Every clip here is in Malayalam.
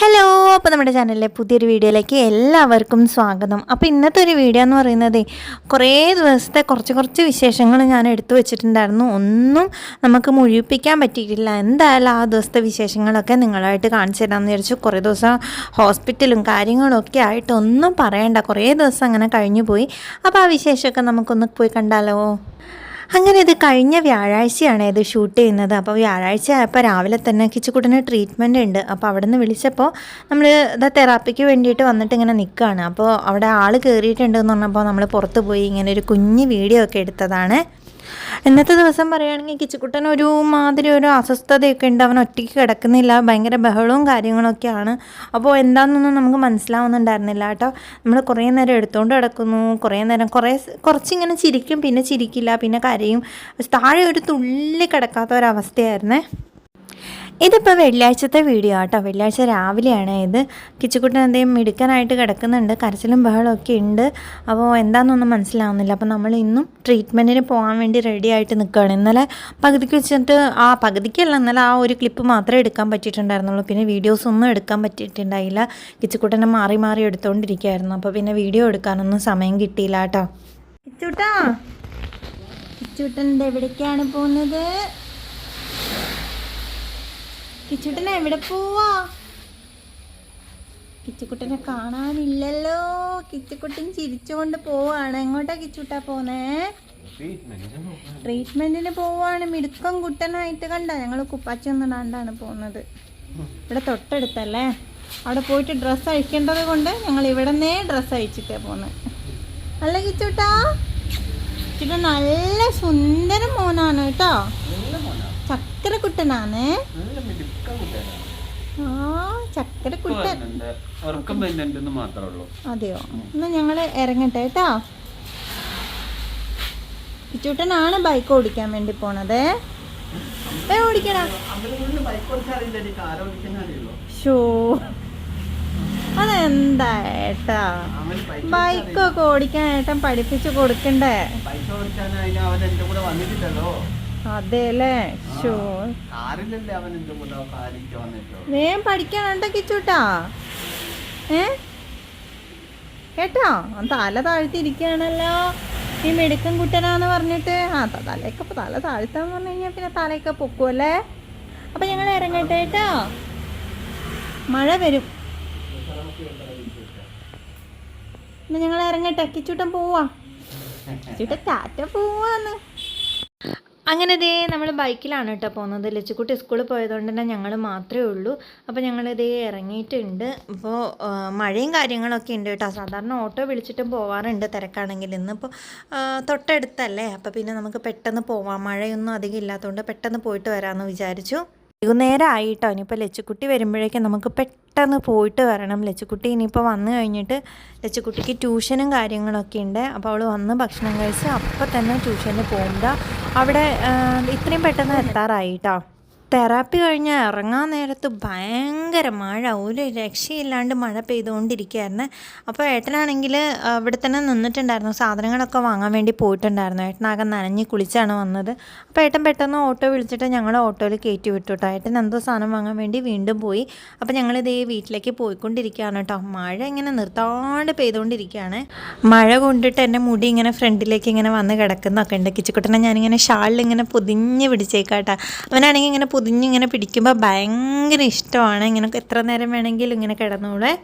ഹലോ അപ്പോൾ നമ്മുടെ ചാനലിലെ പുതിയൊരു വീഡിയോയിലേക്ക് എല്ലാവർക്കും സ്വാഗതം. അപ്പോൾ ഇന്നത്തെ ഒരു വീഡിയോ എന്ന് പറയുന്നത് കുറേ ദിവസത്തെ കുറച്ച് കുറച്ച് വിശേഷങ്ങൾ ഞാൻ എടുത്തു വെച്ചിട്ടുണ്ടായിരുന്നു. ഒന്നും നമുക്ക് മുഴുവിപ്പിക്കാൻ പറ്റിയിട്ടില്ല. എന്തായാലും ആ ദിവസത്തെ വിശേഷങ്ങളൊക്കെ നിങ്ങളായിട്ട് കാണിച്ചു തരാമെന്ന് വിചാരിച്ചു. കുറേ ദിവസം ഹോസ്പിറ്റലും കാര്യങ്ങളും ഒക്കെ ആയിട്ട് ഒന്നും പറയണ്ട. കുറേ ദിവസം അങ്ങനെ കഴിഞ്ഞു പോയി അപ്പോൾ ആ വിശേഷമൊക്കെ നമുക്കൊന്ന് പോയി കണ്ടാലോ? അങ്ങനെ ഇത് കഴിഞ്ഞ വ്യാഴാഴ്ചയാണ് ഇത് ഷൂട്ട് ചെയ്യുന്നത്. അപ്പോൾ വ്യാഴാഴ്ച ആയപ്പോൾ രാവിലെ തന്നെ കിച്ചുകുട്ടന് ട്രീറ്റ്മെന്റ് ഉണ്ട്. അപ്പോൾ അവിടെ നിന്ന് വിളിച്ചപ്പോൾ നമ്മൾ ഇതാ തെറാപ്പിക്ക് വേണ്ടിയിട്ട് വന്നിട്ട് ഇങ്ങനെ നിൽക്കുകയാണ് അപ്പോൾ അവിടെ ആൾ കയറിയിട്ടുണ്ടെന്ന് പറഞ്ഞപ്പോൾ നമ്മൾ പുറത്ത് പോയി ഇങ്ങനെ ഒരു കുഞ്ഞ് വീഡിയോ ഒക്കെ എടുത്തതാണ്. ഇന്നത്തെ ദിവസം പറയുകയാണെങ്കിൽ കിച്ചുക്കുട്ടൻ ഒരു മാതിരി ഒരു അസ്വസ്ഥതയൊക്കെ ഉണ്ട്. അവൻ ഒറ്റയ്ക്ക് കിടക്കുന്നില്ല. ഭയങ്കര ബഹളവും കാര്യങ്ങളൊക്കെയാണ്. അപ്പോൾ എന്താണെന്നൊന്നും നമുക്ക് മനസ്സിലാവുന്നുണ്ടായിരുന്നില്ല കേട്ടോ. നമ്മൾ കുറേ നേരം എടുത്തുകൊണ്ട് കിടക്കുന്നു. കുറേ നേരം കുറേ കുറച്ചിങ്ങനെ ചിരിക്കും. പിന്നെ ചിരിക്കില്ല. പിന്നെ കരയും. താഴെ ഒരു തുള്ളി കിടക്കാത്ത ഒരവസ്ഥയായിരുന്നേ. ഇതിപ്പോൾ വെള്ളിയാഴ്ചത്തെ വീഡിയോ ആട്ടോ. വെള്ളിയാഴ്ച രാവിലെയാണ് ഇത്. കിച്ചുകുട്ടൻ എന്തെങ്കിലും മിടുക്കനായിട്ട് കിടക്കുന്നുണ്ട്. കരച്ചിലും ബഹളമൊക്കെ ഉണ്ട്. അപ്പോൾ എന്താണെന്നൊന്നും മനസ്സിലാവുന്നില്ല. അപ്പോൾ നമ്മൾ ഇന്നും ട്രീറ്റ്മെന്റിന് പോകാൻ വേണ്ടി റെഡി ആയിട്ട് നിൽക്കുകയാണ് ഇന്നലെ പകുതിക്ക് വെച്ചിട്ട് ആ പകുതിക്കല്ല ഇന്നലെ ആ ഒരു ക്ലിപ്പ് മാത്രമേ എടുക്കാൻ പറ്റിയിട്ടുണ്ടായിരുന്നുള്ളൂ. പിന്നെ വീഡിയോസ് ഒന്നും എടുക്കാൻ പറ്റിയിട്ടുണ്ടായില്ല. കിച്ചുക്കുട്ടനെ മാറി മാറി എടുത്തുകൊണ്ടിരിക്കുകയായിരുന്നു അപ്പോൾ പിന്നെ വീഡിയോ എടുക്കാനൊന്നും സമയം കിട്ടിയില്ല കേട്ടോ കിച്ചുട്ടാ കിച്ചുട്ടന്റെ എവിടേക്കാണ് പോകുന്നത്? കിച്ചുട്ടൻ എവിടെ പോവാ? കിച്ചുക്കുട്ടനെ കാണാനില്ലല്ലോ. കിച്ചുക്കുട്ടൻ ചിരിച്ചുകൊണ്ട് പോവാണ്. എങ്ങോട്ടാ കിച്ചുട്ടാ പോന്നേ? ട്രീറ്റ്മെന്റിന് പോവാണ്. മിടുക്കം കുട്ടനായിട്ട് കണ്ട. ഞങ്ങൾ കുപ്പാച്ചി ഒന്നിടാണ്ടാണ് പോകുന്നത് ഇവിടെ തൊട്ടടുത്തല്ലേ? അവിടെ പോയിട്ട് ഡ്രസ്സ് അഴിക്കേണ്ടത് കൊണ്ട് ഞങ്ങൾ ഇവിടെ നിന്നേ ഡ്രസ്സ് അഴിച്ചിട്ടേ പോന്നെ. അല്ല കിച്ചുട്ടാ? കിച്ചുട്ട നല്ല സുന്ദരം മോനാണ് കേട്ടോ. ചക്കരക്കുട്ടനാണ്? ആ ചക്കരക്കുട്ടൻ. ഉറക്കം വരുന്നുണ്ടെന്ന് മാത്രമേ ഉള്ളൂ അതെയോ എന്നാ ഞങ്ങൾ ഇറങ്ങട്ടെ കേട്ടോ. ചുട്ടനാണ് ബൈക്ക് ഓടിക്കാൻ വേണ്ടി പോണത്. ഏ ഓടിക്കടാ. ഷോ അതെന്താ ഏട്ടാ? ബൈക്കൊക്കെ ഓടിക്കാൻ ഏട്ടൻ പഠിപ്പിച്ചു കൊടുക്കണ്ടേ? പൈസ ഓടിക്കാൻ അവൻ എന്റെ കൂടെ വന്നിട്ടില്ലല്ലോ. അതെല്ലേ? വേഗം പഠിക്കാനുണ്ടോ കിച്ചൂട്ടാ? ഏ? കേട്ടോ? തല താഴ്ത്തിരിക്കുകയാണല്ലോ ഈ മെടുക്കൻ കുട്ടനാന്ന് പറഞ്ഞിട്ട്. ആ തലയൊക്കെ തല താഴ്ത്താന്ന് പറഞ്ഞു കഴിഞ്ഞാൽ പിന്നെ തലയൊക്കെ പൊക്കുമല്ലേ അപ്പൊ ഞങ്ങൾ ഇറങ്ങട്ടെ കേട്ടോ. മഴ വരും. എന്നാ ഞങ്ങൾ ഇറങ്ങട്ടെ. കിച്ചൂട്ടൻ പോവാ. കിച്ചൂട്ടൻ ടാറ്റ പോവാന്ന്. അങ്ങനെ ദേ നമ്മൾ ബൈക്കിലാണ് കേട്ടോ പോകുന്നത് ലച്ചുക്കുട്ടി സ്കൂളിൽ പോയതുകൊണ്ട് തന്നെ ഞങ്ങൾ മാത്രമേ ഉള്ളൂ. അപ്പോൾ ഞങ്ങൾ ദേ ഇറങ്ങിയിട്ടുണ്ട്. അപ്പോൾ മഴയും കാര്യങ്ങളൊക്കെ ഉണ്ട് കേട്ടോ. സാധാരണ ഓട്ടോ വിളിച്ചിട്ടും പോവാറുണ്ട് തിരക്കാണെങ്കിൽ. ഇന്നിപ്പോൾ തൊട്ടടുത്തല്ലേ? അപ്പോൾ പിന്നെ നമുക്ക് പെട്ടെന്ന് പോവാം. മഴയൊന്നും അധികം ഇല്ലാത്തതുകൊണ്ട് പെട്ടെന്ന് പോയിട്ട് വരാമെന്ന് വിചാരിച്ചു. വൈകുന്നേരം ആയിട്ടോ ഇനിയിപ്പോൾ ലച്ചുക്കുട്ടി വരുമ്പോഴേക്കും നമുക്ക് പെട്ടെന്ന് പോയിട്ട് വരണം ലച്ചുക്കുട്ടി ഇനിയിപ്പോൾ വന്നു കഴിഞ്ഞിട്ട് ലച്ചുക്കുട്ടിക്ക് ട്യൂഷനും കാര്യങ്ങളൊക്കെ ഉണ്ട്. അപ്പോൾ അവൾ വന്ന് ഭക്ഷണം കഴിച്ച് അപ്പം തന്നെ ട്യൂഷന് പോകുമ്പോൾ അവിടെ ഇത്രയും പെട്ടെന്ന് എത്താറായിട്ടോ? തെറാപ്പി കഴിഞ്ഞ് ഇറങ്ങാൻ നേരത്ത് ഭയങ്കര മഴ. ഒരു രക്ഷയില്ലാണ്ട് മഴ പെയ്തുകൊണ്ടിരിക്കുകയായിരുന്നു. അപ്പോൾ ഏട്ടനാണെങ്കിൽ ഇവിടെ തന്നെ നിന്നിട്ടുണ്ടായിരുന്നു. സാധനങ്ങളൊക്കെ വാങ്ങാൻ വേണ്ടി പോയിട്ടുണ്ടായിരുന്നു. ഏട്ടനാകെ നനഞ്ഞ് കുളിച്ചാണ് വന്നത്. അപ്പോൾ ഏട്ടൻ പെട്ടെന്ന് ഓട്ടോ വിളിച്ചിട്ട് ഞങ്ങൾ ഓട്ടോയിൽ കയറ്റി വിട്ടു കേട്ടോ. ഏട്ടൻ എന്തോ സാധനം വാങ്ങാൻ വേണ്ടി വീണ്ടും പോയി. അപ്പോൾ ഞങ്ങളിത് ഈ വീട്ടിലേക്ക് പോയിക്കൊണ്ടിരിക്കുകയാണ് കേട്ടോ. മഴ ഇങ്ങനെ നിർത്താണ്ട് പെയ്തുകൊണ്ടിരിക്കുകയാണ്. മഴ കൊണ്ടിട്ട് എന്റെ മുടി ഇങ്ങനെ ഫ്രണ്ടിലേക്ക് ഇങ്ങനെ വന്ന് കിടക്കുന്നൊക്കെ ഉണ്ട്. കിച്ചുക്കുട്ടനെ ഞാനിങ്ങനെ ഷാളിൽ ഇങ്ങനെ പൊതിഞ്ഞ് പിടിച്ചേക്കാട്ടോ. അവനാണെങ്കിൽ ഇങ്ങനെ പൊതിഞ്ഞിങ്ങനെ പിടിക്കുമ്പോൾ ഭയങ്കര ഇഷ്ടമാണ്. ഇങ്ങനെ എത്ര നേരം വേണമെങ്കിലും ഇങ്ങനെ കിടന്നോളെ.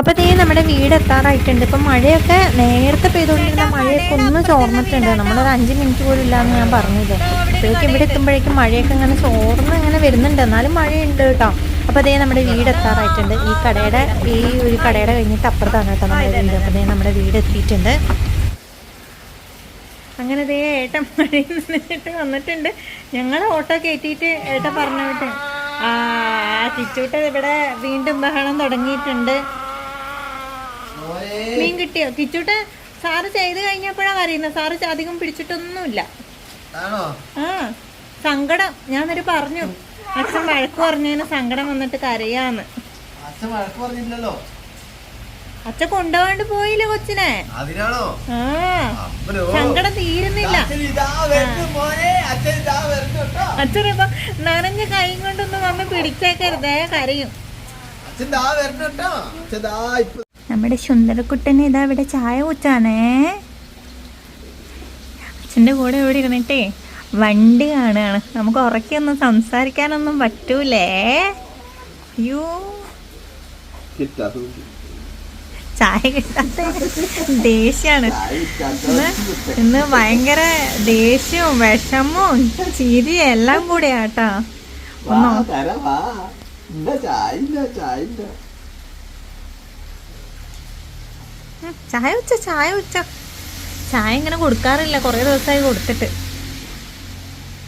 അപ്പോൾ ദേ നമ്മുടെ വീട് എത്താറായിട്ടുണ്ട്. ഇപ്പം മഴയൊക്കെ നേരത്തെ പെയ്തുകൊണ്ടിരുന്ന മഴയൊക്കെ ഒന്ന് ചോർന്നിട്ടുണ്ട്. നമ്മളൊരു അഞ്ച് മിനിറ്റ് പോലും ഇല്ലാന്ന് ഞാൻ പറഞ്ഞില്ലേ. അപ്പോഴേക്കും ഇവിടെ എത്തുമ്പോഴേക്കും മഴയൊക്കെ ഇങ്ങനെ ചോർന്ന് ഇങ്ങനെ വരുന്നുണ്ട്. എന്നാലും മഴയുണ്ട് കേട്ടോ. അപ്പോൾ അതേ നമ്മുടെ വീട് എത്താറായിട്ടുണ്ട്. ഈ കടയുടെ ഈ ഒരു കടയുടെ കഴിഞ്ഞിട്ട് അപ്പുറത്താണ് കേട്ടോ നമ്മുടെ വീട്. അപ്പോൾ നമ്മുടെ വീട് എത്തിയിട്ടുണ്ട്. അങ്ങനെ ദേ ഏട്ടൻ മഴയിൽ നിന്നിട്ട് വന്നിട്ടുണ്ട്. ഞങ്ങൾ ഓട്ടോ കയറ്റിയിട്ട് ഏട്ടൻ പറഞ്ഞു വിട്ട്. ആ ചിച്ചൂട്ട ഇവിടെ വീണ്ടും ബഹളം തുടങ്ങിയിട്ടുണ്ട്. മീൻ കിട്ടിയോ? കിച്ചൂട്ട സാറ് ചെയ്ത് കഴിഞ്ഞപ്പോഴാണ് അറിയുന്നത് സാറ് അധികം പിടിച്ചിട്ടൊന്നുമില്ല. ആ സങ്കടം. ഞാൻ എന്നിട്ട് പറഞ്ഞു. അച്ഛൻ വഴക്ക് പറഞ്ഞതിന് സങ്കടം വന്നിട്ട് കരയാന്ന്. അച്ഛൻ വഴക്ക് പറഞ്ഞില്ലല്ലോ. അച്ഛൻ കൊണ്ടുപോകാണ്ട് പോയില്ല കൊച്ചിനെ? അതിനാണോ? സങ്കടം തീരുന്നില്ല. അച്ഛൻ ഇപ്പൊ നനഞ്ഞ കൈ കൊണ്ടൊന്നും അമ്മ പിടിച്ചേക്കരുതേ. കരയും. നമ്മുടെ സുന്ദരക്കുട്ടനെ ഇതാ ഇവിടെ ചായ കുച്ചാണേ അച്ഛന്റെ കൂടെ ഇവിടെ ഇരുന്നിട്ടേ വണ്ടി കാണുകയാണ്. നമുക്ക് ഉറക്കൊന്നും സംസാരിക്കാനൊന്നും പറ്റൂലേ. അയ്യോ. ചായ കിട്ടാത്ത ദേഷ്യാണ്. ഇന്ന് ഇന്ന് ഭയങ്കര ദേഷ്യവും വിഷമവും ചിരിയും എല്ലാം കൂടെയാട്ടാ. ഒന്നോ? ചായ ഉച്ച ചായ ഉച്ച. ചായ ഇങ്ങനെ കൊടുക്കാറില്ല കുറേ ദിവസമായി കൊടുത്തിട്ട്.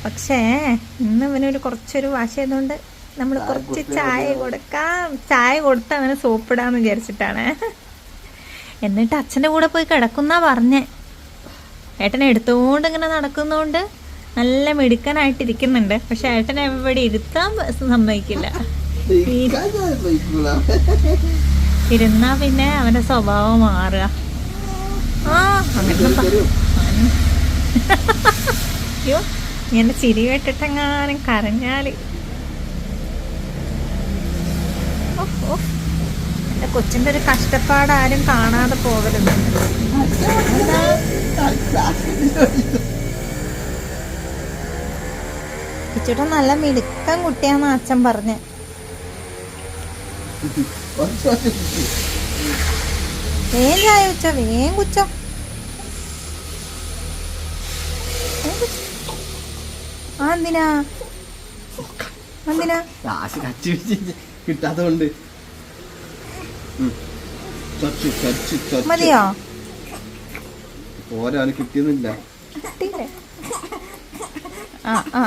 പക്ഷേ ഇന്ന് ഇവനൊരു കുറച്ചൊരു വാശി ആയതുകൊണ്ട് നമ്മൾ കുറച്ച് ചായ കൊടുക്കാം. ചായ കൊടുത്ത് അവന് സോപ്പിടാന്ന് വിചാരിച്ചിട്ടാണ്. എന്നിട്ട് അച്ഛന്റെ കൂടെ പോയി കിടക്കുന്ന പറഞ്ഞേ ഏട്ടനെ എടുത്തുകൊണ്ട് ഇങ്ങനെ നടക്കുന്നതുകൊണ്ട് നല്ല മിടുക്കനായിട്ടിരിക്കുന്നുണ്ട് പക്ഷെ ഏട്ടൻ എവിടെ ഇരുത്താൻ സമ്മതിക്കില്ല. ഇരുന്നാ പിന്നെ അവന്റെ സ്വഭാവം മാറുക ആ. അയ്യോ ഇങ്ങനെ ചിരി കേട്ടിട്ടെങ്ങാനും കരഞ്ഞാൽ ഓ, ഓ. എന്റെ കൊച്ചിന്റെ ഒരു കഷ്ടപ്പാട് ആരും കാണാതെ പോകരുത്. ഇച്ചിട്ട് നല്ല മിടുക്കൻ കുട്ടിയാന്ന് അച്ഛൻ പറഞ്ഞ്. വേഗം ചായ കുച്ചോ വേഗം കുച്ചോ ആ എന്തിനാ? എന്തിനാ? വെച്ച് കിട്ടാത്തോണ്ട് മതിയോ? അവന് കിട്ടിയൊന്നുമില്ല. കിട്ടിയില്ലേ? ആ ആ.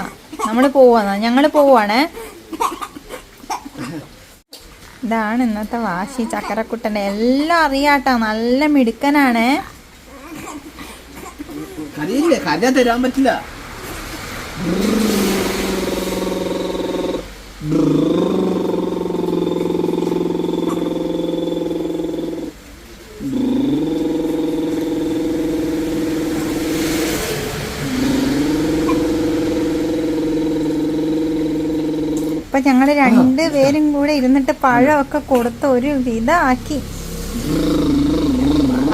നമ്മൾ പോവാന്നാ. ഞങ്ങൾ പോവാണേ. ഇതാണ് ഇന്നത്തെ വാശി ചക്കരക്കുട്ടന്റെ. എല്ലാം അറിയാട്ടോ. നല്ല മിടുക്കനാണ്. കരയില്ലേ? കര തരാൻ പറ്റില്ല. ഇപ്പൊ ഞങ്ങൾ രണ്ടുപേരും കൂടെ ഇരുന്നിട്ട് പഴമൊക്കെ കൊടുത്ത് ഒരു വിധമാക്കി.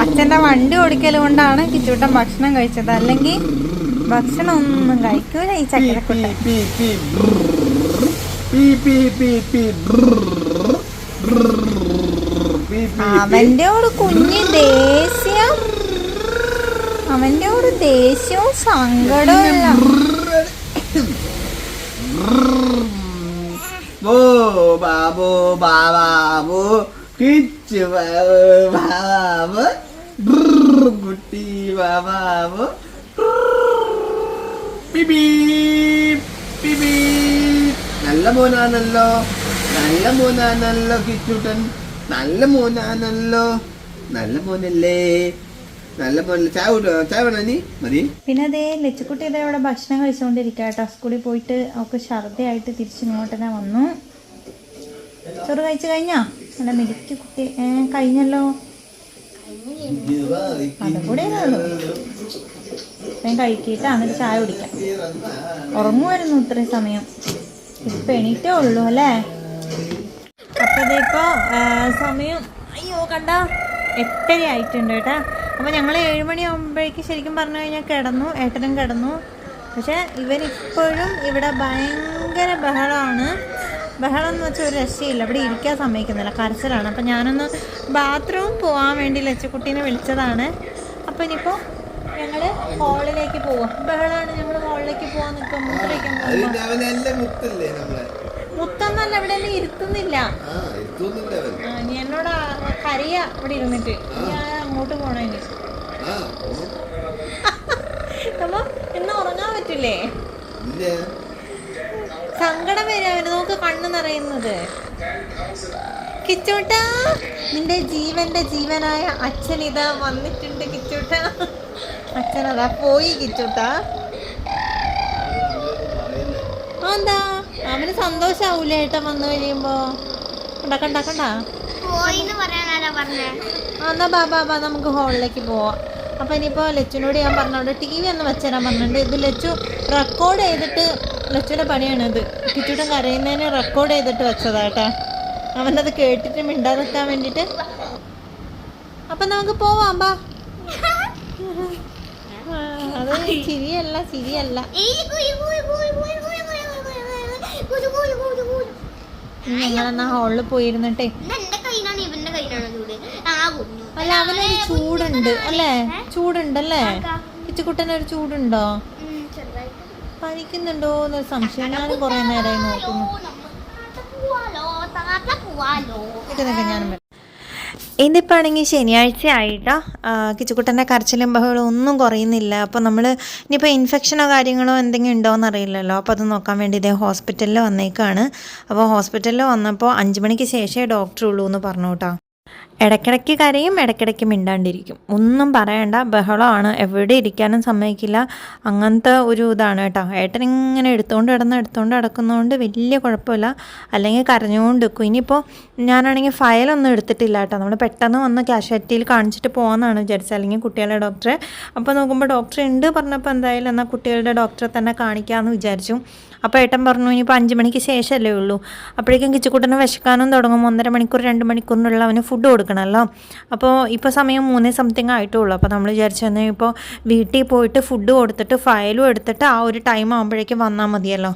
അച്ഛന്റെ വണ്ടി ഓടിക്കൽ കൊണ്ടാണ് കിച്ചൂട്ടൻ ഭക്ഷണം കഴിച്ചത്. അല്ലെങ്കിൽ ഭക്ഷണം ഒന്നും കഴിക്കൂല ഈ പി. അവന്റെ ഒരു കുഞ്ഞ് ദേഷ്യം. അവന്റെ ഒരു ദേഷ്യവും സങ്കടവും ബാബു ബാബാബു കിച്ചു ബാബു ബാബു. കുട്ടി പിബി നല്ല മോനാണല്ലോ നല്ല മോനാണല്ലോ കിച്ചുട്ടൻ. നല്ല മോനാണല്ലോ. നല്ല മോനല്ലേ. നല്ല മോനല്ലേ. ചായ കൂട്ടോ ചായ വേണോ നീ മതി. പിന്നെ അതേ ലച്ചുക്കുട്ടി ഇതേ അവിടെ ഭക്ഷണം കഴിച്ചുകൊണ്ടിരിക്കുക കേട്ടോ. സ്കൂളിൽ പോയിട്ട് അവൾക്ക് ഛർദ്ദയായിട്ട് തിരിച്ചിങ്ങോട്ട് തന്നെ വന്നു. ചോറ് കഴിച്ചു കഴിഞ്ഞാ നല്ല മിടുക്കി കുട്ടി ഏ കഴിഞ്ഞല്ലോ. അതുകൂടെ ഞാൻ കഴിക്കിട്ട് എന്നിട്ട് ചായ കുടിക്കാം ഉറങ്ങുമായിരുന്നു ഇത്രയും സമയം. ഇപ്പൊ എണീറ്റേ ഉള്ളൂ അല്ലേ? അപ്പൊ ഇതിപ്പോ ആ, സമയം അയ്യോ കണ്ട? എട്ടര ആയിട്ടുണ്ട് കേട്ടാ. അപ്പൊ ഞങ്ങൾ ഏഴുമണി ആകുമ്പോഴേക്ക് ശരിക്കും പറഞ്ഞു കഴിഞ്ഞാൽ കിടന്നു ഏട്ടനും കിടന്നു. പക്ഷെ ഇവനിപ്പോഴും ഇവിടെ ഭയങ്കര ബഹളമാണ്. ബഹളം എന്ന് വെച്ചാൽ ഒരു രക്ഷയില്ല. ഇവിടെ ഇരിക്കാൻ സമ്മതിക്കുന്നില്ല. കരച്ചിലാണ്. അപ്പം ഞാനൊന്ന് ബാത്റൂം പോകാൻ വേണ്ടി ലച്ചക്കുട്ടീനെ വിളിച്ചതാണ്. അപ്പം ഇനിയിപ്പോൾ ഞങ്ങൾ ഹോളിലേക്ക് പോവാം. ബഹളാണ്. ഞങ്ങൾ ഹോളിലേക്ക് പോകാൻ നിൽക്കും മുത്തലേക്കാൻ മുത്തൊന്നല്ല ഇവിടെ എന്നെ ഇരുത്തുന്നില്ല. എന്നോട് കരിയ ഇവിടെ ഇരുന്നിട്ട്. ഞാൻ അങ്ങോട്ട് പോണേന് ആ അപ്പൊ ഇന്ന് ഉറങ്ങാൻ പറ്റില്ലേ? സങ്കടം വരും നോക്ക് കണ്ണു നിറയുന്നത്. കിച്ചൂട്ട നിന്റെ ജീവന്റെ ജീവനായ അച്ഛൻ ഇതാ വന്നിട്ടുണ്ട് കിച്ചൂട്ട. അച്ഛൻ അതാ പോയി കിച്ചൂട്ട. എന്താ അവന് സന്തോഷാവൂലേ ഏട്ടൻ വന്നു കഴിയുമ്പോ? ഉണ്ടാക്കണ്ട എന്നാ ബാബാ നമുക്ക് ഹോളിലേക്ക് പോവാം. അപ്പോൾ ഇനിയിപ്പോൾ ലച്ചുനോട് ഞാൻ പറഞ്ഞോണ്ട് ടി വി ഒന്ന് വെച്ചുതരാൻ പറഞ്ഞിട്ടുണ്ട്. ഇത് ലച്ചു റെക്കോർഡ് ചെയ്തിട്ട് ലച്ചുവിന്റെ പണിയാണിത് കിച്ചൂട്ടൻ കരയുന്നതിന് റെക്കോർഡ് ചെയ്തിട്ട് വെച്ചതാട്ടാ. അവനത് കേട്ടിട്ട് മിണ്ടാതെത്താൻ വേണ്ടിട്ട് അപ്പൊ നമുക്ക് പോവാം ബാ. അത് ചിരിയല്ല ചിരിയല്ല. ഞങ്ങളെന്നാ ഹോളിൽ പോയിരുന്നിട്ടേ. അല്ല അവനൊരു ചൂടുണ്ട് അല്ലേ? ചൂടുണ്ടല്ലേ? കിച്ചുകുട്ടനൊരു ചൂടുണ്ടോ? പനിക്കുന്നുണ്ടോ എന്നൊരു സംശയം ഞാൻ കുറെ നേരമായി നോക്കുന്നു. ഇതിപ്പോൾ ആണെങ്കിൽ ശനിയാഴ്ച ആയിട്ടോ. കിച്ചുകുട്ടന്റെ കരച്ചിലും ബഹളവും ഒന്നും കുറയുന്നില്ല. അപ്പോൾ നമ്മൾ ഇനിയിപ്പോൾ ഇൻഫെക്ഷനോ കാര്യങ്ങളോ എന്തെങ്കിലും ഉണ്ടോ എന്നറിയില്ലല്ലോ അപ്പോൾ അത് നോക്കാൻ വേണ്ടി ഇതേ ഹോസ്പിറ്റലിൽ വന്നേക്കാണ്. അപ്പോൾ ഹോസ്പിറ്റലിൽ വന്നപ്പോൾ അഞ്ച് മണിക്ക് ശേഷമേ ഡോക്ടർ ഉള്ളൂ എന്ന് പറഞ്ഞു കേട്ടോ ഇടയ്ക്കിടയ്ക്ക് കരയും ഇടയ്ക്കിടയ്ക്ക് മിണ്ടാണ്ടിരിക്കും. ഒന്നും പറയണ്ട. ബഹളമാണ്. എവിടെ ഇരിക്കാനും സമ്മതിക്കില്ല. അങ്ങനത്തെ ഒരു ഇതാണ് കേട്ടോ. ഏട്ടൻ ഇങ്ങനെ എടുത്തുകൊണ്ട് കിടന്ന് എടുത്തുകൊണ്ട് കിടക്കുന്നതുകൊണ്ട് വലിയ കുഴപ്പമില്ല. അല്ലെങ്കിൽ കരഞ്ഞുകൊണ്ട് നിൽക്കും. ഇനിയിപ്പോൾ ഞാനാണെങ്കിൽ ഫയലൊന്നും എടുത്തിട്ടില്ല കേട്ടോ. നമ്മൾ പെട്ടെന്ന് വന്ന് കാഷ്വാലിറ്റിയിൽ കാണിച്ചിട്ട് പോകാമെന്നാണ് വിചാരിച്ചത്. അല്ലെങ്കിൽ കുട്ടികളുടെ ഡോക്ടറെ. അപ്പോൾ നോക്കുമ്പോൾ ഡോക്ടർ ഉണ്ട് പറഞ്ഞപ്പോൾ എന്തായാലും എന്നാൽ കുട്ടികളുടെ ഡോക്ടറെ തന്നെ കാണിക്കാമെന്ന് വിചാരിച്ചു. അപ്പോൾ ഏട്ടൻ പറഞ്ഞു ഇനിയിപ്പോൾ അഞ്ച് മണിക്ക് ശേഷമല്ലേ ഉള്ളൂ. അപ്പോഴേക്കും കിച്ചുക്കുട്ടനെ വിശക്കാനും തുടങ്ങും. ഒന്നര മണിക്കൂർ രണ്ട് മണിക്കൂറിനുള്ള അവന് ഫുഡ് കൊടുക്കണമല്ലോ. അപ്പോൾ ഇപ്പോൾ സമയം മൂന്നേ സംതിങ് ആയിട്ടുള്ളൂ. അപ്പോൾ നമ്മൾ വിചാരിച്ചു ഇപ്പോൾ വീട്ടിൽ പോയിട്ട് ഫുഡ് കൊടുത്തിട്ട് ഫയലും എടുത്തിട്ട് ആ ഒരു ടൈം ആകുമ്പോഴേക്കും വന്നാൽ മതിയല്ലോ.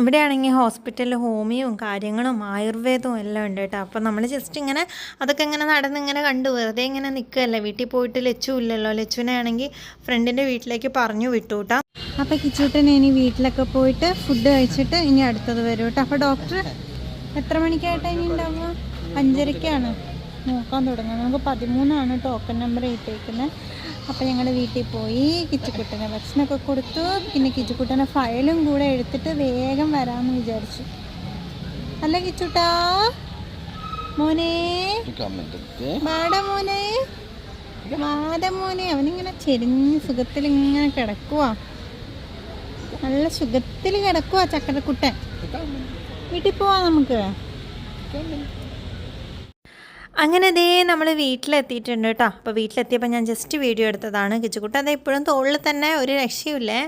ഇവിടെയാണെങ്കിൽ ഹോസ്പിറ്റലിൽ ഹോമിയോയും കാര്യങ്ങളും ആയുർവേദവും എല്ലാം ഉണ്ട് കേട്ടോ. അപ്പോൾ നമ്മൾ ജസ്റ്റ് ഇങ്ങനെ അതൊക്കെ ഇങ്ങനെ നടന്ന് ഇങ്ങനെ കണ്ടു വെറുതെ ഇങ്ങനെ നിൽക്കുകയല്ലേ. വീട്ടിൽ പോയിട്ട് ലച്ചു ഇല്ലല്ലോ. ലച്ചുവിനെ ആണെങ്കിൽ ഫ്രണ്ടിന്റെ വീട്ടിലേക്ക് പറഞ്ഞു വിട്ടു കേട്ടോ. അപ്പോൾ കിച്ചൂട്ടൻ ഇനി വീട്ടിലൊക്കെ പോയിട്ട് ഫുഡ് കഴിച്ചിട്ട് ഇനി അടുത്തത് വരും കേട്ടോ. അപ്പോൾ ഡോക്ടർ എത്ര മണിക്കായിട്ടാണ് ഇനി ഉണ്ടാവുക? അഞ്ചരയ്ക്കാണ്. നോക്കാൻ തുടങ്ങുന്നത് നമുക്ക് പതിമൂന്നാണ് ടോക്കൺ നമ്പർ ഇട്ടേക്കുന്നത്. അപ്പോൾ ഞങ്ങൾ വീട്ടിൽ പോയി കിച്ചുക്കുട്ടനെ ഭക്ഷണമൊക്കെ കൊടുത്തു. പിന്നെ കിച്ചുക്കുട്ടനെ ഫയലും കൂടെ എടുത്തിട്ട് വേഗം വരാമെന്ന് വിചാരിച്ചു. അല്ല കിച്ചുട്ടാ? മോനെ? വാട മോനെ. മാട മോനെ. അവനിങ്ങനെ ചെരിഞ്ഞ് സുഖത്തിൽ ഇങ്ങനെ കിടക്കുവാ. നല്ല സുഖത്തിൽ കിടക്കുവാ ചക്കരക്കുട്ടൻ. വീട്ടിൽ പോവാ നമുക്ക്. അങ്ങനെ ദേ നമ്മൾ വീട്ടിലെത്തിയിട്ടുണ്ട് കേട്ടോ അപ്പോൾ വീട്ടിലെത്തിയപ്പോൾ ഞാൻ ജസ്റ്റ് വീഡിയോ എടുത്തതാണ് കിച്ചുകുട്ടി അത് എപ്പോഴും തോളിൽ തന്നെ ഒരു രക്ഷയുമില്ലേ?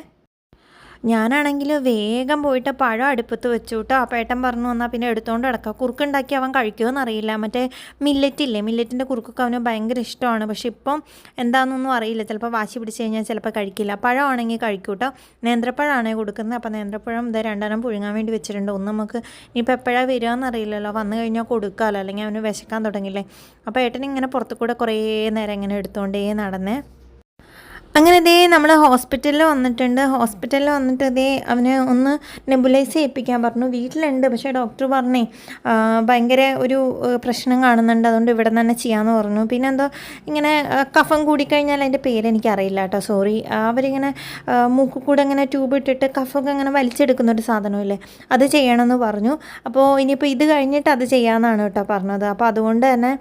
ഞാനാണെങ്കിൽ വേഗം പോയിട്ട് പഴം അടുപ്പത്ത് വെച്ചു കേട്ടോ ആ പേട്ടൻ പറഞ്ഞു വന്നാൽ പിന്നെ എടുത്തുകൊണ്ട് കിടക്കാം കുറുക്കുണ്ടാക്കി അവൻ കഴിക്കുമെന്ന് അറിയില്ല മറ്റേ മില്ലറ്റ് ഇല്ലേ മില്ലറ്റിന്റെ കുറുക്കൊക്കെ അവന് ഭയങ്കര ഇഷ്ടമാണ്. പക്ഷേ ഇപ്പം എന്താണെന്നൊന്നും അറിയില്ല. ചിലപ്പോൾ വാശി പിടിച്ച് കഴിഞ്ഞാൽ ചിലപ്പോൾ കഴിക്കില്ല. പഴമാണെങ്കിൽ കഴിക്കും കേട്ടോ നേന്ത്രപ്പഴമാണ് കൊടുക്കുന്നത് അപ്പോൾ നേന്ത്രപ്പഴം ഇത് രണ്ടെണ്ണം പുഴുങ്ങാൻ വേണ്ടി വെച്ചിട്ടുണ്ട്. ഒന്ന് നമുക്ക് ഇനിയിപ്പോൾ എപ്പോഴാണ് വരികയെന്ന് അറിയില്ലല്ലോ വന്നു കഴിഞ്ഞാൽ കൊടുക്കാമല്ലോ അല്ലെങ്കിൽ അവന് വിശക്കാൻ തുടങ്ങില്ലേ. അപ്പോൾ ഏട്ടൻ ഇങ്ങനെ പുറത്തു കൂടെ കുറേ നേരം ഇങ്ങനെ എടുത്തുകൊണ്ടേ നടന്നേ. അങ്ങനെ ഇതേ നമ്മൾ ഹോസ്പിറ്റലിൽ വന്നിട്ടുണ്ട്. ഹോസ്പിറ്റലിൽ വന്നിട്ട് ഇതേ അവനെ ഒന്ന് നെബുലൈസ് ചെയ്യിപ്പിക്കാൻ പറഞ്ഞു. വീട്ടിലുണ്ട്. പക്ഷേ ഡോക്ടർ പറഞ്ഞേ ഭയങ്കര ഒരു പ്രശ്നം കാണുന്നുണ്ട്. അതുകൊണ്ട് ഇവിടെ തന്നെ ചെയ്യാമെന്ന് പറഞ്ഞു. പിന്നെ എന്തോ ഇങ്ങനെ കഫം കൂടിക്കഴിഞ്ഞാൽ അതിന്റെ പേര് എനിക്കറിയില്ല കേട്ടോ. സോറി. അവരിങ്ങനെ മൂക്കിൽ കൂടെ ഇങ്ങനെ ട്യൂബ് ഇട്ടിട്ട് കഫൊക്കെ ഇങ്ങനെ വലിച്ചെടുക്കുന്ന ഒരു സാധനമില്ലേ അത് ചെയ്യണമെന്ന് പറഞ്ഞു. അപ്പോൾ ഇനിയിപ്പോൾ ഇത് കഴിഞ്ഞിട്ട് അത് ചെയ്യാമെന്നാണ് കേട്ടോ പറഞ്ഞത്. അപ്പോൾ അതുകൊണ്ട് തന്നെ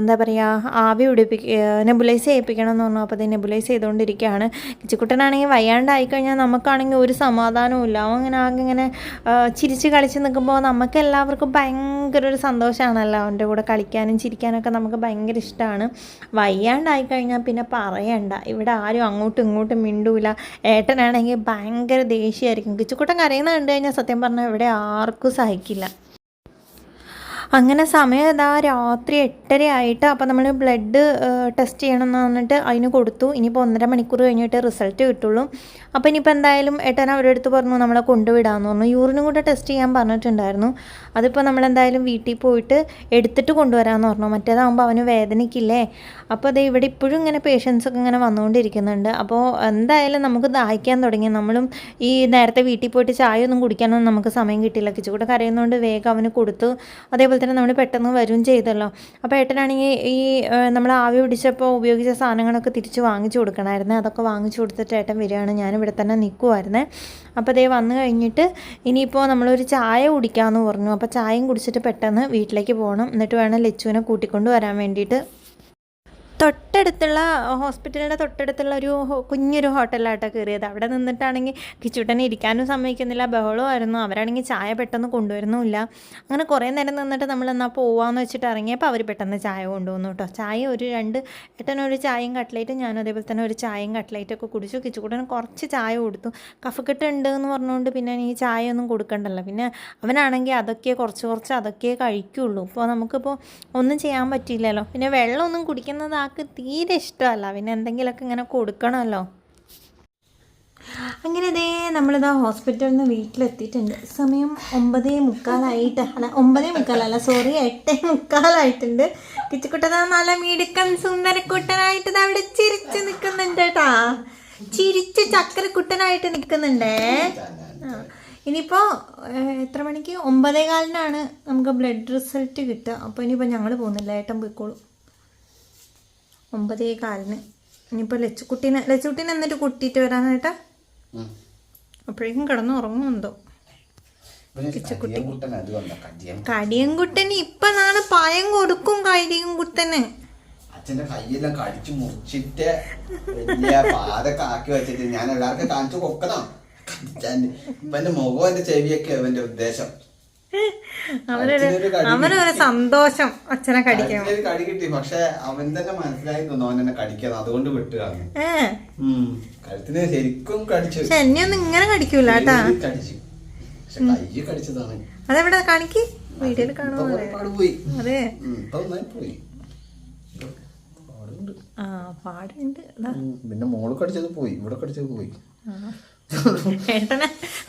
എന്താ പറയുക ആവി പിടിപ്പിക്കുക നെബുലൈസ് ചെയ്യിപ്പിക്കണം എന്ന് പറഞ്ഞു. അപ്പോൾ അത് നെബുലൈസ് ചെയ്തുകൊണ്ടിരിക്കുകയാണ് കിച്ചിക്കുട്ടനാണെങ്കിൽ വയ്യാണ്ടായി കഴിഞ്ഞാൽ നമുക്കാണെങ്കിൽ ഒരു സമാധാനവും ഇല്ല. അവൻ ഇങ്ങനെ ആകെ ഇങ്ങനെ ചിരിച്ച് കളിച്ച് നിൽക്കുമ്പോൾ നമുക്ക് എല്ലാവർക്കും ഭയങ്കര ഒരു സന്തോഷമാണല്ലോ. അവന്റെ കൂടെ കളിക്കാനും ചിരിക്കാനൊക്കെ നമുക്ക് ഭയങ്കര ഇഷ്ടമാണ്. വയ്യാണ്ടായി കഴിഞ്ഞാൽ പിന്നെ പറയണ്ട. ഇവിടെ ആരും അങ്ങോട്ടും ഇങ്ങോട്ടും മിണ്ടൂല. ഏട്ടനാണെങ്കിൽ ഭയങ്കര ദേഷ്യമായിരിക്കും. കിച്ചുക്കുട്ടൻ കരയുന്നത് കണ്ടു കഴിഞ്ഞാൽ സത്യം പറഞ്ഞാൽ ഇവിടെ ആർക്കും സഹിക്കില്ല. അങ്ങനെ സമയം ഇതാ രാത്രി എട്ടര ആയിട്ട് അപ്പോൾ നമ്മൾ ബ്ലഡ് ടെസ്റ്റ് ചെയ്യണം എന്ന് പറഞ്ഞിട്ട് അതിന് കൊടുത്തു. ഇനിയിപ്പോൾ ഒന്നര മണിക്കൂർ കഴിഞ്ഞിട്ട് റിസൾട്ട് കിട്ടുള്ളൂ. അപ്പോൾ ഇനിയിപ്പോൾ എന്തായാലും ഏട്ടൻ അവരുടെ അടുത്ത് പറഞ്ഞു നമ്മളെ കൊണ്ടുവിടാമെന്ന് പറഞ്ഞു. യൂറിനും കൂടെ ടെസ്റ്റ് ചെയ്യാൻ പറഞ്ഞിട്ടുണ്ടായിരുന്നു. അതിപ്പോൾ നമ്മളെന്തായാലും വീട്ടിൽ പോയിട്ട് എടുത്തിട്ട് കൊണ്ടുവരാമെന്ന് പറഞ്ഞു. മറ്റേതാകുമ്പോൾ അവന് വേദനയ്ക്കില്ലേ? അപ്പോൾ അത് ഇവിടെ ഇപ്പോഴും ഇങ്ങനെ പേഷ്യൻസ് ഒക്കെ ഇങ്ങനെ വന്നുകൊണ്ടിരിക്കുന്നുണ്ട്. അപ്പോൾ എന്തായാലും നമുക്ക് ദാഹിക്കാൻ തുടങ്ങി. നമ്മളും ഈ നേരത്തെ വീട്ടിൽ പോയിട്ട് ചായ ഒന്നും കുടിക്കാനൊന്നും നമുക്ക് സമയം കിട്ടിയില്ല. കിച്ചുകൂടെ കരയുന്നതുകൊണ്ട് വേഗം അവന് കൊടുത്തു. അതേപോലെ തന്നെ നമ്മൾ പെട്ടെന്ന് വരും ചെയ്തല്ലോ. അപ്പോൾ ഏട്ടനാണെങ്കിൽ ഈ നമ്മൾ ആവി പിടിച്ചപ്പോൾ ഉപയോഗിച്ച സാധനങ്ങളൊക്കെ തിരിച്ച് വാങ്ങിച്ചു കൊടുക്കണമായിരുന്നു. അതൊക്കെ വാങ്ങിച്ചു കൊടുത്തിട്ട് ഏട്ടൻ വരികയാണ്. ഞാനിവിടെ തന്നെ നിൽക്കുമായിരുന്നേ അപ്പോൾ അതേ വന്നു കഴിഞ്ഞിട്ട് ഇനിയിപ്പോൾ നമ്മളൊരു ചായ കുടിക്കാമെന്ന് പറഞ്ഞു. അപ്പോൾ ചായയും കുടിച്ചിട്ട് പെട്ടെന്ന് വീട്ടിലേക്ക് പോകണം. എന്നിട്ട് വേണം ലച്ചുവിനെ കൂട്ടിക്കൊണ്ട് വരാൻ വേണ്ടിയിട്ട്. തൊട്ടടുത്തുള്ള ഹോസ്പിറ്റലിന്റെ തൊട്ടടുത്തുള്ള ഒരു കുഞ്ഞൊരു ഹോട്ടലിലാട്ടോ കയറിയത്. അവിടെ നിന്നിട്ടാണെങ്കിൽ കിച്ചുട്ടനെ ഇരിക്കാനും സമ്മതിക്കുന്നില്ല. ബഹളമായിരുന്നു അവരാണെങ്കിൽ ചായ പെട്ടെന്ന് കൊണ്ടുവരുന്നുമില്ല. അങ്ങനെ കുറേ നേരം നിന്നിട്ട് നമ്മൾ എന്നാൽ പോവാന്ന് വെച്ചിട്ട് ഇറങ്ങിയപ്പോൾ അവർ പെട്ടെന്ന് ചായ കൊണ്ടുവന്നു കേട്ടോ. ചായ ഒരു രണ്ട് ഏട്ടനൊരു ചായയും കട്ട്ലേറ്റും ഞാനും അതേപോലെ തന്നെ ഒരു ചായയും കട്ട്ലേറ്റൊക്കെ കുടിച്ചു. കിച്ചുകൂട്ടന് കുറച്ച് ചായ കൊടുത്തു. കഫക്കെട്ട് ഉണ്ട് എന്ന് പറഞ്ഞുകൊണ്ട് പിന്നെ ഈ ചായ ഒന്നും കൊടുക്കണ്ടല്ലോ. പിന്നെ അവനാണെങ്കിൽ അതൊക്കെ കുറച്ച് കുറച്ച് അതൊക്കെ കഴിക്കുള്ളൂ. ഇപ്പോൾ നമുക്കിപ്പോൾ ഒന്നും ചെയ്യാൻ പറ്റില്ലല്ലോ പിന്നെ വെള്ളമൊന്നും കുടിക്കുന്നത് ആൾക്ക് തീരെ ഇഷ്ടമല്ല. പിന്നെ എന്തെങ്കിലുമൊക്കെ ഇങ്ങനെ കൊടുക്കണമല്ലോ. അങ്ങനെ ദേ നമ്മളിതാ ഹോസ്പിറ്റലിൽ നിന്ന് വീട്ടിലെത്തിയിട്ടുണ്ട്. സമയം ഒമ്പതേ മുക്കാലായിട്ട് അല്ല ഒമ്പതേ മുക്കാലല്ല സോറി എട്ടേ മുക്കാലായിട്ടുണ്ട്. കിച്ചുക്കുട്ടതാ നല്ല മിടുക്കൻ സുന്ദരക്കുട്ടനായിട്ട് അവിടെ ചിരിച്ച് നിൽക്കുന്നുണ്ട് കേട്ടാ ചിരിച്ച് ചക്കരക്കുട്ടനായിട്ട് നിൽക്കുന്നുണ്ടേ. ഇനിയിപ്പോൾ എത്ര മണിക്ക്? ഒമ്പതേ കാലിനാണ് നമുക്ക് ബ്ലഡ് റിസൾട്ട് കിട്ടുക. അപ്പോൾ ഇനിയിപ്പോൾ ഞങ്ങൾ പോകുന്നില്ല. ഏട്ടൻ പോയിക്കോളൂ. ഒമ്പതേ കാലിന്. ഇനിയിപ്പോൾ ലച്ചുക്കുട്ടീനെ ലച്ചുക്കുട്ടീനെ എന്നിട്ട് കുട്ടിയിട്ട് വരാനായിട്ടാ അപ്പോഴേക്കും കിടന്ന് ഉറങ്ങുന്നുണ്ടോ കടിയൻകുട്ടന് ഇപ്പൊ നാളെ പായം കൊടുക്കും കടിയൻകുട്ടന് അച്ഛന്റെ കൈയെല്ലാം കടിച്ചു മുറിച്ചിട്ട് വലിയ പാതൊക്കെ ആക്കി വെച്ചിട്ട് ഞാൻ എല്ലാവർക്കും കാണിച്ചു കൊക്കണം. ഇവന്റെ മുഖം എന്റെ ചെവിയൊക്കെ ഇവന്റെ ഉദ്ദേശം. അവനൊരു സന്തോഷം അച്ഛനെ കടിക്കാൻ. കടി കിട്ടി. പക്ഷെ അവൻ തന്നെ മനസ്സിലായി തോന്നുന്നു അവൻ എന്നെ കടിക്കാന്ന് അതുകൊണ്ട് വിട്ടു കളഞ്ഞു ഏ. കഴുത്തിന് ശരിക്കും കടിച്ചു. പക്ഷെ എന്നെ ഒന്നും ഇങ്ങനെ കടിക്കൂല കടിച്ചു. കൈ കടിച്ചതാണ്. അതെവിടെ? കാണിക്ക്. വീഡിയോയിൽ കാണുമ്പോ കാണുമോ പോയി. അതെ. പോയി. ആ പാടുണ്ട്. പിന്നെ മോൾ കടിച്ചത് പോയി. ഇവിടെ കടിച്ചത് പോയി. ഏട്ടനെ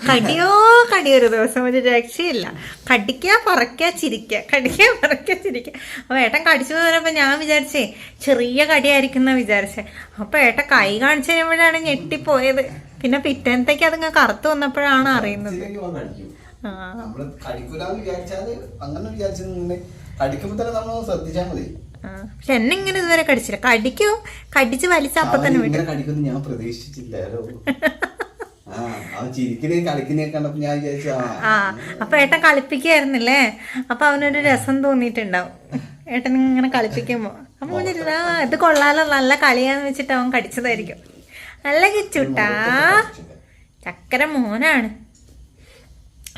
കടിയോ കടി. ഒരു ദിവസം ഒരു രക്ഷയില്ല. കടിക്കുക പറക്കുക ചിരിക്കുക കടിക്കുക പറക്കുക ചിരിക്കുക അപ്പോൾ ഏട്ടൻ കടിച്ചു പറഞ്ഞപ്പോൾ ഞാൻ വിചാരിച്ചേ ചെറിയ കടിയായിരിക്കും എന്നാ വിചാരിച്ചേ. അപ്പോൾ ഏട്ടൻ കൈ കാണിച്ചു കഴിയുമ്പോഴാണ് ഞെട്ടിപ്പോയത്. പിന്നെ പിറ്റേന്നത്തേക്ക് അതിങ്ങ് കറുത്ത് വന്നപ്പോഴാണ് അറിയുന്നത്. കടിക്കും. പക്ഷെ എന്നെ ഇങ്ങനെ ഇതുവരെ കടിച്ചില്ല. കടിക്കും കടിച്ച് വലിച്ച അപ്പൊ തന്നെ വിട്ടു കടിക്കുന്നു ഞാൻ പ്രതീക്ഷിച്ചില്ലല്ലോ ആ അപ്പൊ ഏട്ടൻ കളിപ്പിക്കായിരുന്നില്ലേ? അപ്പൊ അവനൊരു രസം തോന്നിയിട്ടുണ്ടാവും. ഏട്ടൻ ഇങ്ങനെ കളിപ്പിക്കുമ്പോ. അപ്പൊ ആ ഇത് കൊള്ളാലോ നല്ല കളിയാന്ന് വെച്ചിട്ട് അവൻ കടിച്ചതായിരിക്കും. നല്ല കിച്ചുട്ടാ ചക്കര മോനാണ്.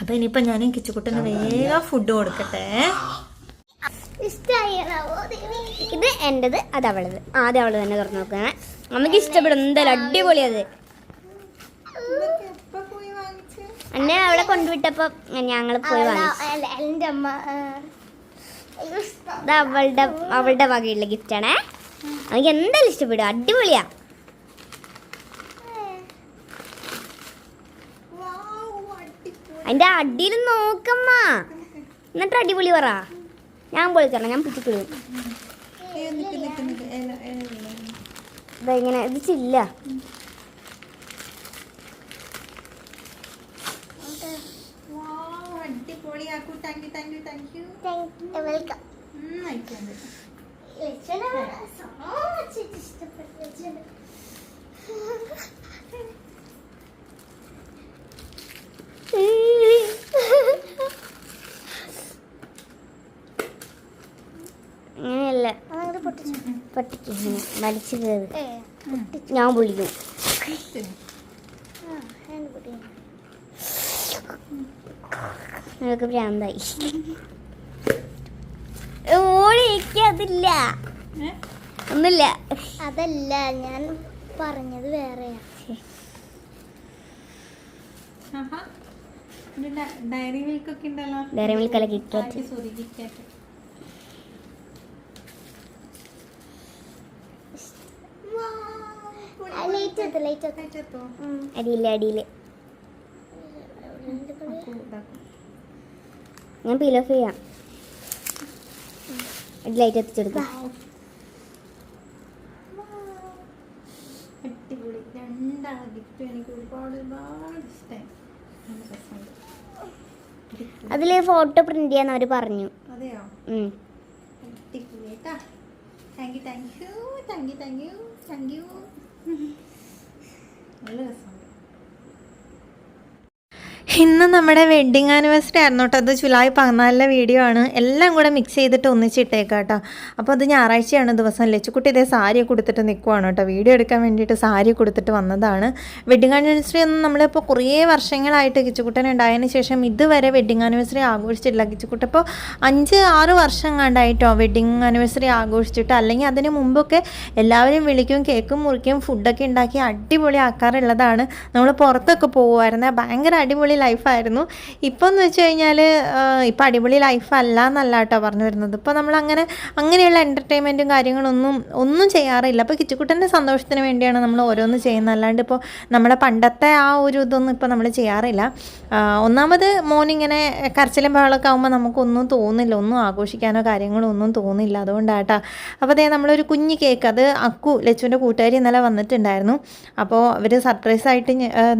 അപ്പൊ ഇനിയിപ്പൊ ഞാൻ കിച്ചുകുട്ടന് വേഗം ഫുഡ് കൊടുക്കട്ടെ? ഇത് എന്റേത് അത് അവളത് ആദ്യം അവൾ തന്നെ തുറന്നു നോക്കുകയാണ്. നമുക്ക് ഇഷ്ടപ്പെടും എന്തായാലും അടിപൊളിയത് എന്നെ അവിടെ കൊണ്ടുവിട്ടപ്പോ ഞങ്ങൾ പോയി വാങ്ങിച്ചു. എന്റെ അമ്മ ഇത് അവളുടെ അവളുടെ വകയുള്ള ഗിഫ്റ്റ് ആണേ. എനിക്ക് എന്തായാലും ഇഷ്ടപ്പെടും? അടിപൊളിയാ. അതിന്റെ അടിയിൽ നോക്കമ്മ. എന്നിട്ട് അടിപൊളി പറ. ഞാൻ പോയി തരണം ഞാൻ പിച്ചിക്കിടും ഇതാ ഇങ്ങനെ ഇത് ചില്ല. വെൽക്കം വലിച്ചു കയറി. ഞാൻ പൊളിക്കും. നിങ്ങൾക്ക് ഭ്രാന്തായി. ഓടിക്ക് അതില്ല ഒന്നില്ല അതല്ല ഞാൻ പറഞ്ഞത് വേറെയാ. ഡയറി മിൽക്ക് ഒക്കെ ഉണ്ടല്ലോ. ഡയറി മിൽക്ക് അല്ല കിറ്റ് കിറ്റ് അടിയില്ല അടിയിൽ ഞാൻ പീൽ ഓഫ് ചെയ്യാം ലൈറ്റ് എത്തിച്ചെടുക്കാം അടിപൊളി. ഗിഫ്റ്റ് എനിക്ക് ഒരുപാട് ഒരുപാട് ഇഷ്ടമായി. നല്ല അതിൽ ഫോട്ടോ പ്രിന്റ് ചെയ്യാന്ന് അവർ പറഞ്ഞു. അതെയോ? ഉം. അടിപൊളി കേട്ടാ. Thank you thank you thank you thank you thank you നല്ല ഇന്ന് നമ്മുടെ വെഡ്ഡിങ് ആനിവേഴ്സറി ആയിരുന്നു കേട്ടോ. അത് ജൂലൈ പതിനാലിലെ വീഡിയോ ആണ്. എല്ലാം കൂടെ മിക്സ് ചെയ്തിട്ട് ഒന്നിച്ചിട്ടേക്കാം കേട്ടോ. അപ്പോൾ അത് ഞായറാഴ്ചയാണ് ദിവസം ലച്ചുക്കുട്ടി ഇതേ സാരി കൊടുത്തിട്ട് നിൽക്കുവാണ് കേട്ടോ. വീഡിയോ എടുക്കാൻ വേണ്ടിയിട്ട് സാരി കൊടുത്തിട്ട് വന്നതാണ്. വെഡ്ഡിങ് ആനിവേഴ്സറി ഒന്നും നമ്മളിപ്പോൾ കുറേ വർഷങ്ങളായിട്ട് കിച്ചുക്കുട്ടൻ ഉണ്ടായതിന് ശേഷം ഇതുവരെ വെഡ്ഡിങ് ആനിവേഴ്സറി ആഘോഷിച്ചിട്ടില്ല കിച്ചുകുട്ടി ഇപ്പോൾ അഞ്ച് ആറ് വർഷം കണ്ടായിട്ടോ വെഡ്ഡിങ് ആനിവേഴ്സറി ആഘോഷിച്ചിട്ട്. അല്ലെങ്കിൽ അതിന് മുമ്പൊക്കെ എല്ലാവരും വിളിക്കും കേക്കും മുറിക്കും ഫുഡൊക്കെ ഉണ്ടാക്കി അടിപൊളി ആക്കാറുള്ളതാണ്. നമ്മൾ പുറത്തൊക്കെ പോകുമായിരുന്നു. ഭയങ്കര അടിപൊളി ലൈഫായിരുന്നു ഇപ്പോൾ എന്ന് വെച്ച് കഴിഞ്ഞാൽ ഇപ്പോൾ അടിപൊളി ലൈഫല്ല എന്നല്ല കേട്ടോ പറഞ്ഞു വരുന്നത്. ഇപ്പോൾ നമ്മൾ അങ്ങനെ അങ്ങനെയുള്ള എന്റർടൈൻമെന്റും കാര്യങ്ങളൊന്നും ഒന്നും ചെയ്യാറില്ല. അപ്പോൾ കിച്ചുക്കുട്ടന്റെ സന്തോഷത്തിന് വേണ്ടിയാണ് നമ്മൾ ഓരോന്ന് ചെയ്യുന്നത്. അല്ലാണ്ട് ഇപ്പോൾ നമ്മുടെ പണ്ടത്തെ ആ ഒരു ഇതൊന്നും ഇപ്പോൾ നമ്മൾ ചെയ്യാറില്ല. ഒന്നാമത് മോനിങ്ങനെ കരച്ചിലും ബഹളമൊക്കെ ആകുമ്പോൾ നമുക്കൊന്നും തോന്നില്ല ഒന്നും ആഘോഷിക്കാനോ കാര്യങ്ങളോ ഒന്നും തോന്നില്ല അതുകൊണ്ടാട്ടാ. അപ്പോൾ അതേ നമ്മളൊരു കുഞ്ഞ് കേക്ക് അത് അക്കു ലച്ചുവിന്റെ കൂട്ടുകാരി ഇന്നലെ വന്നിട്ടുണ്ടായിരുന്നു. അപ്പോൾ അവർ സർപ്രൈസായിട്ട്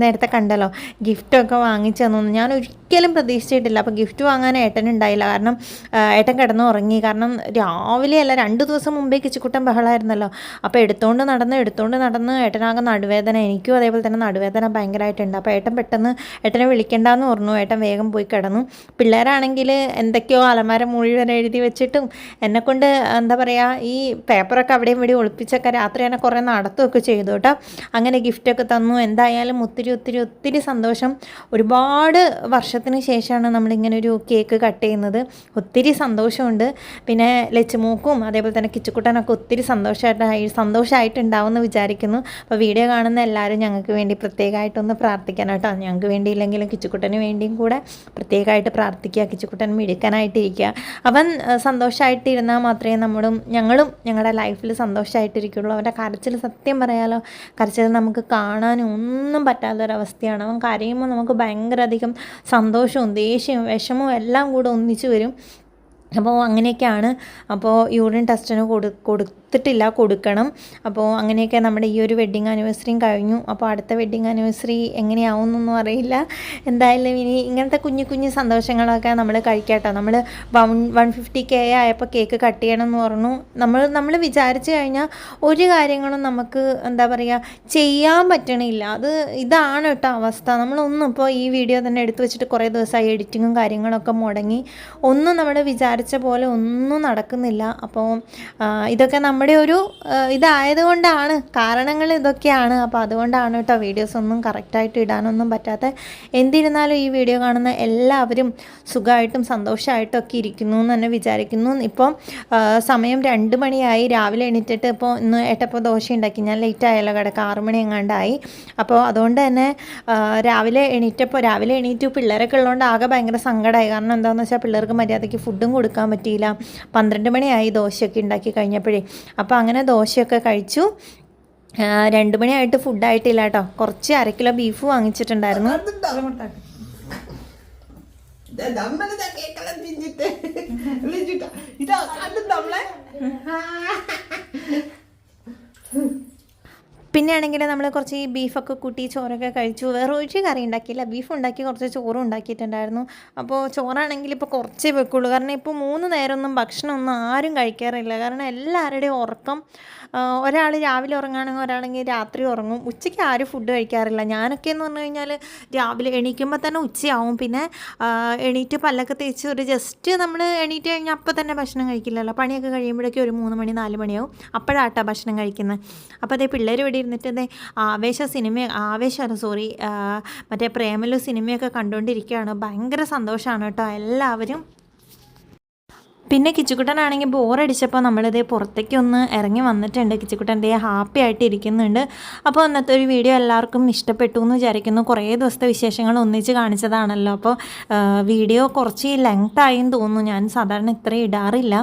നേരത്തെ കണ്ടല്ലോ. ഗിഫ്റ്റൊക്കെ വാങ്ങിച്ചു തന്നു ഞാൻ ഒരിക്കലും പ്രതീക്ഷിച്ചിട്ടില്ല. അപ്പോൾ ഗിഫ്റ്റ് വാങ്ങാൻ ഏട്ടനുണ്ടായില്ല കാരണം ഏട്ടൻ കിടന്ന് ഉറങ്ങി കാരണം രാവിലെ അല്ല രണ്ട് ദിവസം മുമ്പേ കിച്ചുക്കുട്ടൻ ബഹളമായിരുന്നല്ലോ അപ്പോൾ എടുത്തുകൊണ്ട് നടന്ന് എടുത്തുകൊണ്ട് നടന്ന് ഏട്ടനാകെ നടുവേദന. എനിക്കും അതേപോലെ തന്നെ നടുവേദന ഭയങ്കരമായിട്ടുണ്ട് അപ്പോൾ ഏട്ടൻ പെട്ടെന്ന് ഏട്ടനെ വിളിക്കേണ്ടെന്ന് പറഞ്ഞു. ഏട്ടൻ വേഗം പോയി കിടന്നു. പിള്ളേരാണെങ്കിൽ എന്തൊക്കെയോ അലമാര മുഴുവൻ എഴുതി വെച്ചിട്ടും എന്നെക്കൊണ്ട് എന്താ പറയുക ഈ പേപ്പറൊക്കെ അവിടെയും ഇവിടെ ഒളിപ്പിച്ചൊക്കെ രാത്രി തന്നെ കുറേ നടത്തുകയൊക്കെ ചെയ്തു കേട്ടോ. അങ്ങനെ ഗിഫ്റ്റൊക്കെ തന്നു. എന്തായാലും ഒത്തിരി ഒത്തിരി ഒത്തിരി സന്തോഷം. ഒരുപാട് വർഷത്തിന് ശേഷമാണ് നമ്മളിങ്ങനെ ഒരു കേക്ക് കട്ട് ചെയ്യുന്നത്. ഒത്തിരി സന്തോഷമുണ്ട്. പിന്നെ ലച്ചുമൂക്കും അതേപോലെ തന്നെ കിച്ചുക്കുട്ടനൊക്കെ ഒത്തിരി സന്തോഷമായിട്ടായി സന്തോഷമായിട്ടുണ്ടാവും എന്ന് വിചാരിക്കുന്നു. അപ്പോൾ വീഡിയോ കാണുന്ന എല്ലാവരും ഞങ്ങൾക്ക് വേണ്ടി പ്രത്യേകമായിട്ടൊന്ന് പ്രാർത്ഥിക്കണം കേട്ടോ ഞങ്ങൾക്ക് വേണ്ടി വേണ്ടിയില്ലെങ്കിലും കിച്ചുക്കുട്ടന് വേണ്ടിയും കൂടെ പ്രത്യേകമായിട്ട് പ്രാർത്ഥിക്കുക കിച്ചുക്കുട്ടൻ മിടുക്കനായിട്ടിരിക്കുക. അവൻ സന്തോഷമായിട്ടിരുന്നാൽ മാത്രമേ നമ്മളും ഞങ്ങളും ഞങ്ങളുടെ ലൈഫിൽ സന്തോഷമായിട്ടിരിക്കുള്ളൂ അവന്റെ കരച്ചിൽ സത്യം പറയാലോ കരച്ചിൽ നമുക്ക് കാണാനും ഒന്നും പറ്റാത്തൊരവസ്ഥയാണ്. അവൻ കരയുമ്പോൾ നമുക്ക് ഭയങ്കര അധികം സന്തോഷവും ദേഷ്യവും വിഷമവും എല്ലാം കൂടെ ഒന്നിച്ചു വരും. അപ്പോൾ അങ്ങനെയൊക്കെയാണ് അപ്പോൾ യൂറിൻ ടെസ്റ്റിന് കൊടു കൊടുത്തിട്ടില്ല കൊടുക്കണം. അപ്പോൾ അങ്ങനെയൊക്കെ നമ്മുടെ ഈ ഒരു വെഡ്ഡിങ് ആനിവേഴ്സറിയും കഴിഞ്ഞു. അപ്പോൾ അടുത്ത വെഡ്ഡിങ് ആനിവേഴ്സറി എങ്ങനെയാവുമെന്നൊന്നും അറിയില്ല. എന്തായാലും ഇനി ഇങ്ങനത്തെ കുഞ്ഞു കുഞ്ഞു സന്തോഷങ്ങളൊക്കെ നമ്മൾ കഴിക്കട്ടോ. നമ്മൾ വൺ വൺ ഫിഫ്റ്റി കെ ആയപ്പോൾ കേക്ക് കട്ട് ചെയ്യണം എന്ന് പറഞ്ഞു. നമ്മൾ നമ്മൾ വിചാരിച്ചു കഴിഞ്ഞാൽ ഒരു കാര്യങ്ങളും നമുക്ക് എന്താ പറയുക ചെയ്യാൻ പറ്റണില്ല. അത് ഇതാണ് കേട്ടോ അവസ്ഥ. നമ്മളൊന്നും ഇപ്പോൾ ഈ വീഡിയോ തന്നെ എടുത്തു വെച്ചിട്ട് കുറേ ദിവസമായി എഡിറ്റിങ്ങും കാര്യങ്ങളൊക്കെ മുടങ്ങി. ഒന്നും നമ്മൾ വിചാരിച്ച പോലെ ഒന്നും നടക്കുന്നില്ല. അപ്പോൾ ഇതൊക്കെ നമ്മുടെ ഒരു ഇതായതുകൊണ്ടാണ് കാരണങ്ങൾ ഇതൊക്കെയാണ്. അപ്പോൾ അതുകൊണ്ടാണ് കേട്ടോ വീഡിയോസ് ഒന്നും കറക്റ്റായിട്ട് ഇടാനൊന്നും പറ്റാത്ത. എന്തിരുന്നാലും ഈ വീഡിയോ കാണുന്ന എല്ലാവരും സുഖമായിട്ടും സന്തോഷമായിട്ടും ഒക്കെ ഇരിക്കുന്നു എന്ന് തന്നെ വിചാരിക്കുന്നു. ഇപ്പോൾ സമയം രണ്ട് മണിയായി. രാവിലെ എണീറ്റിട്ട് ഇപ്പോൾ ഇന്ന് ഏട്ടപ്പോൾ ദോശ ഉണ്ടാക്കി. ഞാൻ ലേറ്റ് ആയല്ലോ കിടക്കുക ആറ് മണി എങ്ങാണ്ടായി. അപ്പോൾ അതുകൊണ്ട് തന്നെ രാവിലെ എണീറ്റപ്പോൾ രാവിലെ എണീറ്റ് പിള്ളേരൊക്കെ ഉള്ളതുകൊണ്ട് ആകെ ഭയങ്കര സങ്കടമായി കാരണം എന്താണെന്ന് വെച്ചാൽ പിള്ളേർക്ക് മര്യാദയ്ക്ക് ഫുഡും കൊടുക്കാൻ പറ്റിയില്ല. പന്ത്രണ്ട് മണിയായി ദോശയൊക്കെ ഉണ്ടാക്കി കഴിഞ്ഞപ്പോഴേ. അപ്പോൾ അങ്ങനെ ദോശയൊക്കെ കഴിച്ചു. രണ്ട് മണിയായിട്ട് ഫുഡായിട്ടില്ല കേട്ടോ. കുറച്ച് അര കിലോ ബീഫ് വാങ്ങിച്ചിട്ടുണ്ടായിരുന്നു. ഇതാ നമ്മളെ? പിന്നെ ആണെങ്കിൽ നമ്മൾ കുറച്ച് ഈ ബീഫൊക്കെ കൂട്ടി ചോറൊക്കെ കഴിച്ചു. വേറെ ഒരു കറി ഉണ്ടാക്കിയില്ല. ബീഫ് ഉണ്ടാക്കി കുറച്ച് ചോറും ഉണ്ടാക്കിയിട്ടുണ്ടായിരുന്നു. അപ്പോൾ ചോറാണെങ്കിൽ ഇപ്പോൾ കുറച്ചേ വെക്കുള്ളൂ. കാരണം ഇപ്പോൾ മൂന്ന് നേരമൊന്നും ഭക്ഷണമൊന്നും ആരും കഴിക്കാറില്ല. കാരണം എല്ലാവരുടെയും ഉറക്കം ഒരാൾ രാവിലെ ഉറങ്ങുകയാണെങ്കിൽ ഒരാളെങ്കിൽ രാത്രി ഉറങ്ങും. ഉച്ചയ്ക്ക് ആരും ഫുഡ് കഴിക്കാറില്ല. ഞാനൊക്കെ എന്ന് പറഞ്ഞു കഴിഞ്ഞാൽ രാവിലെ എണീക്കുമ്പോൾ തന്നെ ഉച്ചയാവും. പിന്നെ എണീറ്റ് പല്ലൊക്കെ തേച്ച് ഒരു ജസ്റ്റ് നമ്മൾ എണീറ്റ് കഴിഞ്ഞാൽ അപ്പോൾ തന്നെ ഭക്ഷണം കഴിക്കില്ലല്ലോ. പണിയൊക്കെ കഴിയുമ്പോഴേക്കും ഒരു മൂന്ന് മണി നാല് മണിയാവും. അപ്പോഴാട്ടോ ഭക്ഷണം കഴിക്കുന്നത് അപ്പോൾ അതേ പിള്ളേർ ഇവിടെ ഇരുന്നിട്ട് ദേ ആവേശ സിനിമ ആവേശമല്ല സോറി മറ്റേ പ്രേമലു സിനിമയൊക്കെ കണ്ടുകൊണ്ടിരിക്കുകയാണ്. ഭയങ്കര സന്തോഷമാണ് കേട്ടോ. എല്ലാവരും പിന്നെ കിച്ചുക്കുട്ടനാണെങ്കിൽ ബോറടിച്ചപ്പോൾ നമ്മളിത് പുറത്തേക്ക് ഒന്ന് ഇറങ്ങി വന്നിട്ടുണ്ട്. കിച്ചുകുട്ടൻ ദേ ഹാപ്പി ആയിട്ട് ഇരിക്കുന്നുണ്ട് അപ്പോൾ അന്നത്തെ ഒരു വീഡിയോ എല്ലാവർക്കും ഇഷ്ടപ്പെട്ടു എന്ന് വിചാരിക്കുന്നു. കുറേ ദിവസത്തെ വിശേഷങ്ങൾ ഒന്നിച്ച് കാണിച്ചതാണല്ലോ. അപ്പോൾ വീഡിയോ കുറച്ച് ലെങ്ത് ആയെന്ന് തോന്നുന്നു. ഞാൻ സാധാരണ ഇത്ര ഇടാറില്ല.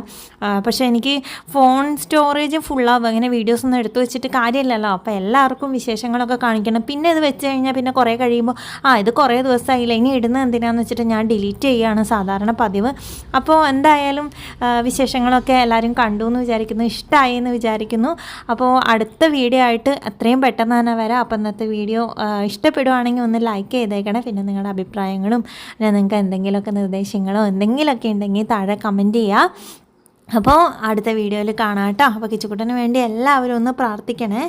പക്ഷേ എനിക്ക് ഫോൺ സ്റ്റോറേജ് ഫുള്ളാവും അങ്ങനെ വീഡിയോസ് ഒന്നും എടുത്തു വെച്ചിട്ട് കാര്യമില്ലല്ലോ. അപ്പോൾ എല്ലാവർക്കും വിശേഷങ്ങളൊക്കെ കാണിക്കണം. പിന്നെ ഇത് വെച്ച് കഴിഞ്ഞാൽ പിന്നെ കുറേ കഴിയുമ്പോൾ ആ ഇത് കുറേ ദിവസമായില്ല? ഇനി ഇടുന്നത് എന്തിനാന്ന് വെച്ചിട്ട് ഞാൻ ഡിലീറ്റ് ചെയ്യുകയാണ് സാധാരണ പതിവ്. അപ്പോൾ എന്തായാലും വിശേഷങ്ങളൊക്കെ എല്ലാവരും കണ്ടു എന്ന് വിചാരിക്കുന്നു ഇഷ്ടമായി എന്ന് വിചാരിക്കുന്നു. അപ്പോൾ അടുത്ത വീഡിയോ ആയിട്ട് എത്രയും പെട്ടെന്ന് തന്നെ വരാം. അപ്പോൾ ഇന്നത്തെ വീഡിയോ ഇഷ്ടപ്പെടുവാണെങ്കിൽ ഒന്ന് ലൈക്ക് ചെയ്തേക്കണേ. പിന്നെ നിങ്ങളുടെ അഭിപ്രായങ്ങളും പിന്നെ നിങ്ങൾക്ക് എന്തെങ്കിലുമൊക്കെ നിർദ്ദേശങ്ങളോ എന്തെങ്കിലുമൊക്കെ ഉണ്ടെങ്കിൽ താഴെ കമന്റ് ചെയ്യുക അപ്പോൾ അടുത്ത വീഡിയോയിൽ കാണാം കേട്ടോ. അപ്പോൾ കിച്ചുക്കുട്ടന് വേണ്ടി എല്ലാവരും ഒന്ന് പ്രാർത്ഥിക്കണേ.